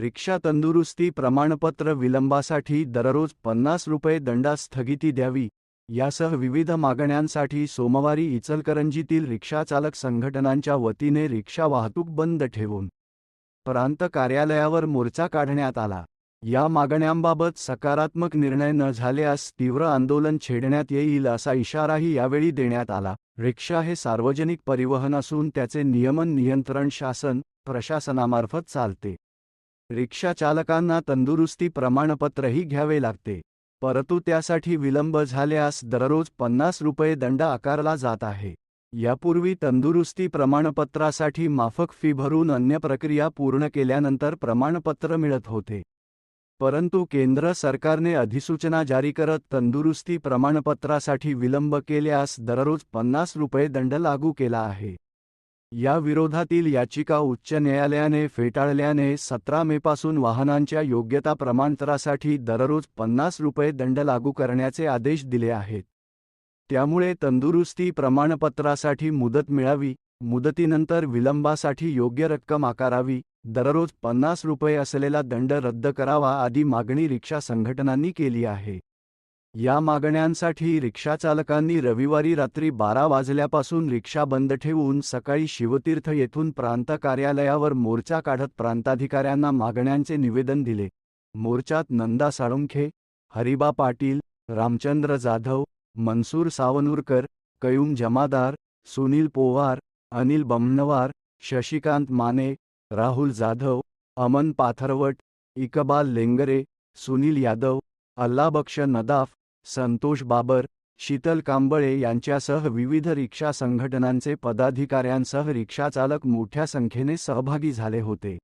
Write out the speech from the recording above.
रिक्षा तंदुरुस्ती प्रमाणपत्र विलंबासाठी दररोज पन्नास रुपये दंडा स्थगिती द्यावी. यासह विविध मागण्यांसाठी सोमवारी इचलकरंजीतील रिक्षाचालक संघटनांच्या वतीने रिक्षा वाहतूक बंद ठेवून प्रांत कार्यालयावर मोर्चा काढण्यात आला. या मागण्यांबाबत सकारात्मक निर्णय न झाल्यास तीव्र आंदोलन छेडण्यात येईल असा इशाराही यावेळी देण्यात आला. रिक्षा हे सार्वजनिक परिवहन असून त्याचे नियमन नियंत्रण शासन प्रशासनामार्फत चालते. रिक्षा चालकांना तंदुरुस्ती प्रमाणपत्रही घ्यावे लागते. परंतु त्यासाठी विलंब झाल्यास दररोज पन्नास रुपये दंड आकारला जात आहे. यापूर्वी तंदुरुस्ती प्रमाणपत्रासाठी माफक फी भरून अन्य प्रक्रिया पूर्ण केल्यानंतर प्रमाणपत्र मिळत होते. परंतु केंद्र सरकारने अधिसूचना जारी करत तंदुरुस्ती प्रमाणपत्रासाठी विलंब केल्यास दररोज पन्नास रुपये दंड लागू केला आहे. या विरोधातील याचिका उच्च न्यायालयाने फेटाळल्याने सतरा मेपासून वाहनांच्या योग्यता प्रमाणपत्रासाठी दररोज पन्नास रुपये दंड लागू करण्याचे आदेश दिले आहेत. त्यामुळे तंदुरुस्ती प्रमाणपत्रासाठी मुदत मिळावी मुदतीनंतर विलंबासाठी योग्य रक्कम आकारावी दररोज पन्नास रुपये असलेला दंड रद्द करावा आदी मागणी रिक्षा संघटनांनी केली आहे. या मागण्यांसाठी रिक्षाचालकांनी रविवारी रात्री बारा वाजल्यापासून रिक्षा बंद ठेवून सकाळी शिवतीर्थ येथून प्रांत कार्यालयावर मोर्चा काढत प्रांताधिकाऱ्यांना मागण्यांचे निवेदन दिले. मोर्चात नंदा साळुंखे हरिबा पाटील रामचंद्र जाधव मनसूर सावनूरकर कयूम जमादार सुनील पोवार अनिल बमनवार शशिकांत माने राहुल जाधव अमन पाथरवट इकबाल लेंगरे सुनील यादव अल्लाबक्ष नदाफ संतोष बाबर शीतल कांबळे यांच्यासह विविध रिक्षा संघटनांचे पदाधिकाऱ्यांसह रिक्षाचालक मोठ्या संख्येने सहभागी झाले होते.